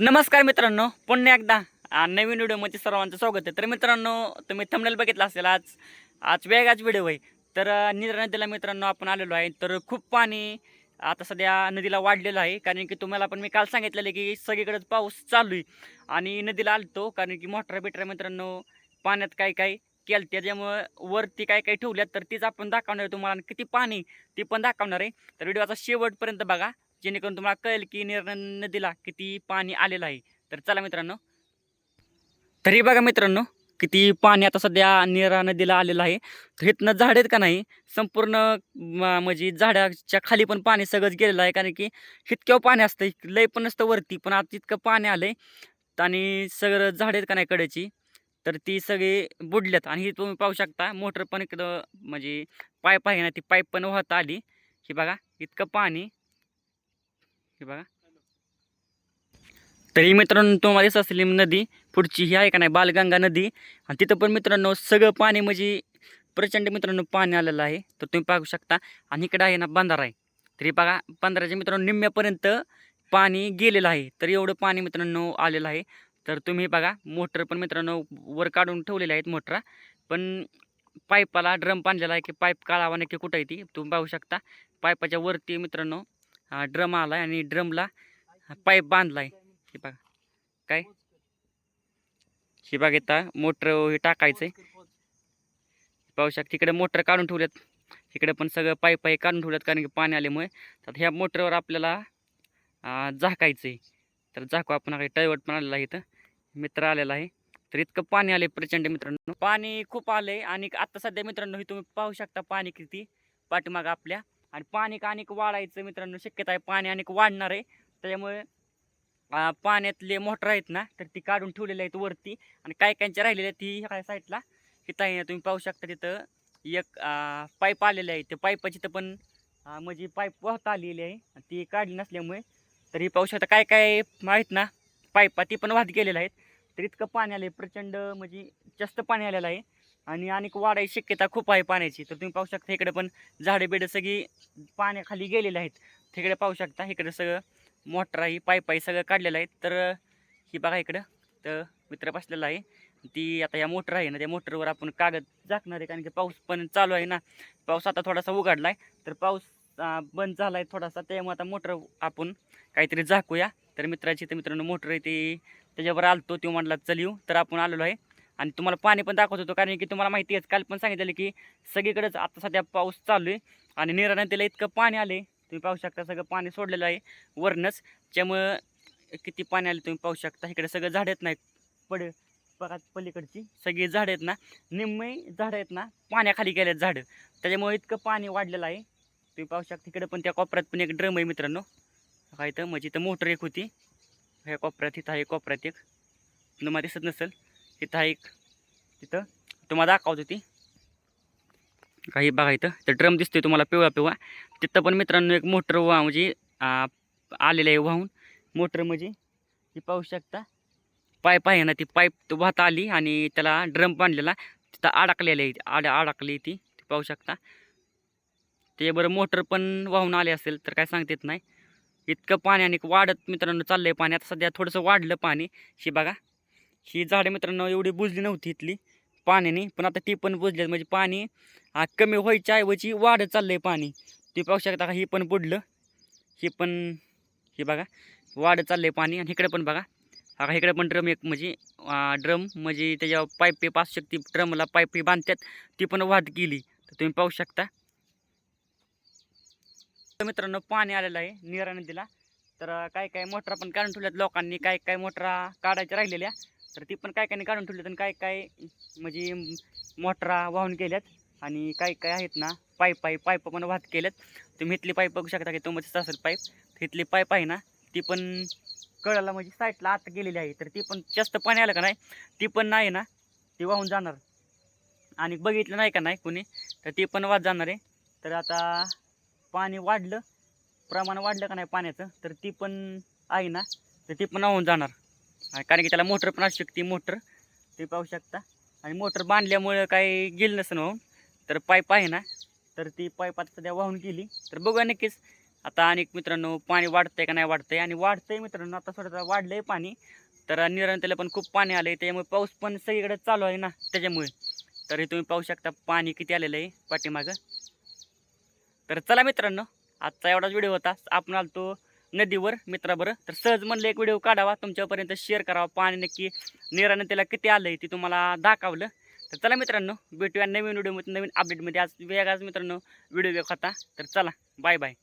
नमस्कार मित्रांनो पुन्हा एकदा नवीन व्हिडिओमध्ये सर्वांचं स्वागत आहे. तर मित्रांनो तुम्ही थंबनेल बघितला असेल आज आज वेगळाच व्हिडिओ आहे. तर अ, निरा नदीला मित्रांनो आपण आलेलो आहे. तर खूप पाणी आता सध्या नदीला वाढलेलं आहे. कारण की तुम्हाला पण मी काल सांगितलेलं की सगळीकडेच पाऊस चालू आहे. आणि नदीला आलतो कारण की मोटरा बिटरा मित्रांनो पाण्यात काय काय केलं त्याच्यामुळं वरती काय काय ठेवल्यात तर तीच आपण दाखवणार आहे तुम्हाला. किती पाणी ती पण दाखवणार आहे. तर व्हिडिओचा शेवटपर्यंत बघा. जेणेकरून तुम्हाला कळेल की निर्णय नदीला किती पाणी आलेलं आहे. तर चला मित्रांनो. तरी बघा मित्रांनो किती पाणी आता सध्या निरा नदीला आलेलं आहे. तर इथनं झाड आहेत का नाही? संपूर्ण म्हणजे झाडाच्या खाली पण पाणी सगळंच गेलेलं आहे. कारण की इतक्या पाणी असतं लय पण नसतं वरती पण आता इतकं पाणी आलं आहे आणि सगळं झाड आहेत का नाही कडेची? तर ती सगळी बुडल्यात. आणि ही तुम्ही पाहू शकता मोटर पण इकडं म्हणजे पाईप आहे ना ती पाईप पण वाहत आली. ही बघा इतकं पाणी. हे बघा. तरी मित्रांनो तुम्हाला दिसत नदी. पुढची ही आहे का नाही? बालगंगा नदी. आणि तिथं पण मित्रांनो सगळं पाणी म्हणजे प्रचंड मित्रांनो पाणी आलेलं आहे. तर तुम्ही पाहू शकता. आणि इकडं आहे ना बंधारा आहे. तरी बघा बंधाराच्या मित्रांनो निम्म्यापर्यंत पाणी गेलेलं आहे. तर एवढं पाणी मित्रांनो आलेलं आहे. तर तुम्ही बघा मोटर पण मित्रांनो वर काढून ठेवलेले आहेत मोटरा. पण पाईपाला ड्रम बांधलेला आहे की पाईप काढावा नक्की कुठं आहे ती तुम्ही पाहू शकता. पाईपाच्या वरती मित्रांनो ड्रम आला आहे आणि ड्रमला पाईप बांधला आहे हे बघा. काय? हे बघा इथं मोटर हे टाकायचं आहे पाहू शकता तिकडे मोटर काढून ठेवल्यात. इकडे पण सगळं पाईप आहे काढून ठेवल्यात कारण की पाणी आल्यामुळे. तर ह्या मोटरवर आपल्याला झाकायचं आहे तर झाकू आपण काही टळवट पण आलेला आहे इथं. मित्र आलेला आहे. तर इतकं पाणी आले प्रचंड मित्रांनो. पाणी खूप आलंय आणि आता सध्या मित्रांनो हे तुम्ही पाहू शकता पाणी किती पाठीमागं आपल्या आणि पाणी का अनेक वाढायचं मित्रांनो? शक्यता आहे पाणी अनेक वाढणार आहे. त्याच्यामुळे पाण्यातले मोटर आहेत ना तर ती काढून ठेवलेली आहेत वरती. आणि काय कायच्या राहिलेल्या ती ह्या साईडला. तिथं आहे तुम्ही पाहू शकता तिथं एक पाईप आलेले आहे. ते पाईपाची तर पण म्हणजे पाईप वाहता आलेली आहे. आणि ती काढली नसल्यामुळे तर ही पाहू शकता काय काय माहीत ना पाईपा ती पण वाहत गेलेल्या आहेत. तर इतकं पाणी आलं आहे प्रचंड म्हणजे जास्त पाणी आलेलं आहे. आणि अनेक वाढायची शक्यता खूप आहे पाण्याची. तर तुम्ही पाहू शकता इकडे पण झाडे बिडं सगळी पाण्याखाली गेलेले आहेत. तिकडे पाहू शकता इकडे सगळं मोटर आहे पायपाई सगळं काढलेलं आहे. तर ही बघा इकडं तर मित्र बसलेला आहे. ती आता या मोटर आहे ना त्या मोटरवर आपण कागद झाकणार आहे. कारण की पाऊस पण चालू आहे ना. पाऊस आता थोडासा उघडला आहे तर पाऊस बंद झाला आहे थोडासा. त्यामुळे आता मोटर आपण काहीतरी झाकूया. तर मित्राची तर मित्रांनो मोटर आहे ती त्याच्यावर आलतो. तो म्हणला चल येऊ. तर आपण आलेलो आहे. आणि तुम्हाला पाणी पण दाखवत होतो. कारण की तुम्हाला माहिती आहे काल पण सांगितलेलं की सगळीकडेच आता सध्या पाऊस चालू आहे. आणि निरा नदीला इतकं पाणी आले तुम्ही पाहू शकता सगळं पाणी सोडलेलं आहे वरनच त्यामुळं किती पाणी आले तुम्ही पाहू शकता. इकडे सगळं झाडं येत ना पड बघा पलीकडची. सगळी झाडं आहेत ना निम्मे झाडं आहेत ना पाण्याखाली गेल्यात झाडं. त्याच्यामुळे इतकं पाणी वाढलेलं आहे. तुम्ही पाहू शकता तिकडे पण त्या कोपऱ्यात पण एक ड्रम आहे मित्रांनो. काय इथं म्हणजे इथं मोटर एक होती ह्या कोपऱ्यात इथं आहे कोपऱ्यात एक. तुम्हाला दिसत नसेल. तिथं आहे एक. तिथं. तुम्हाला दाखवत होती काही बघा इथं. तर ड्रम दिसतोय तुम्हाला पिवळा पिवळा. तिथं पण मित्रांनो एक मोटर वा म्हणजे आलेलं आहे वाहून. मोटर म्हणजे ती पाहू शकता. पाईप आहे ना ती पाईप वाहत वाहता आली आणि त्याला ड्रम बांधलेला. तिथं अडकलेली आहे. आड अडकली ती. ती पाहू शकता. ते बरं मोटर पण वाहून आले असेल तर काय सांगता येत नाही. इतकं पाणी आणि वाढत मित्रांनो चाललं आहे पाणी. आता सध्या थोडंसं वाढलं पाणी. शी बघा. ही झाडं मित्रांनो एवढी बुजली नव्हती इथली पाण्याने पण आता ती पण बुजली म्हणजे पाणी हा कमी व्हायच्या ऐवजी वाढत चाललं आहे पाणी. ती पाहू शकता का ही पण बुडलं. ही पण ही बघा वाढत चाललं आहे पाणी. आणि इकडे पण बघा. हा इकडे पण ड्रम एक म्हणजे ड्रम म्हणजे त्याच्या पाईप पाच शकते ड्रमला पाईप बांधतात. ती पण वाद गेली. तर तुम्ही पाहू शकता. तर मित्रांनो पाणी आलेलं आहे निरा नदीला. तर काय काय मोटरा पण काढून ठेवल्यात लोकांनी. काय काय मोटरा काढायच्या राहिलेल्या. तर ती पण काय काय काढून ठेवली तर काय काय म्हणजे मोटरा वाहून केल्यात आणि काय काय आहेत ना पाईप पाईप पाईप पण वाहत केल्यात तुम्ही इथली पाईप बघू शकता की तुमचं म्हणजे असेल पाईप. इथली पाईप आहे ना ती पण कळाला म्हणजे साईडला आत गेलेली आहे तर ती पण जास्त पाणी आलं का नाही ती पण नाही ना ती वाहून जाणार. आणि बघितलं नाही का नाही कोणी तर ती पण वाद जाणार आहे. तर आता पाणी वाढलं प्रमाण वाढलं का नाही पाण्याचं तर ती पण आहे ना तर ती पण वाहून जाणार. कारण की त्याला मोटर पण असू शकते मोटर. ते पाहू शकता. आणि मोटर बांधल्यामुळं काही गेलं नसेल हो. तर पाईप आहे ना तर ती पाईप आता सध्या वाहून गेली. तर बघूया नक्कीच. आता अनेक मित्रांनो पाणी वाढतंय का नाही वाढतंय? आणि वाढतंय मित्रांनो आता थोडं वाढलंय पाणी. तर निरंतरला पण खूप पाणी आलं आहे त्यामुळे पाऊस पण सगळीकडे चालू आहे ना त्याच्यामुळे. तर हे तुम्ही पाहू शकता पाणी किती आलेलं आहे पाठीमागं. तर चला मित्रांनो आजचा एवढाच व्हिडिओ होता. आपण आलतो नदीवर मित्राबरं तर सहज म्हणलं एक व्हिडिओ काढावा तुमच्यापर्यंत शेअर करावा. पाणी नक्की नेरानं त्याला किती आलं आहे ते तुम्हाला दाखवलं. तर चला मित्रांनो भेटूया नवीन व्हिडिओमध्ये नवीन अपडेटमध्ये आज वेगळाच मित्रांनो व्हिडिओ होता. तर चला बाय बाय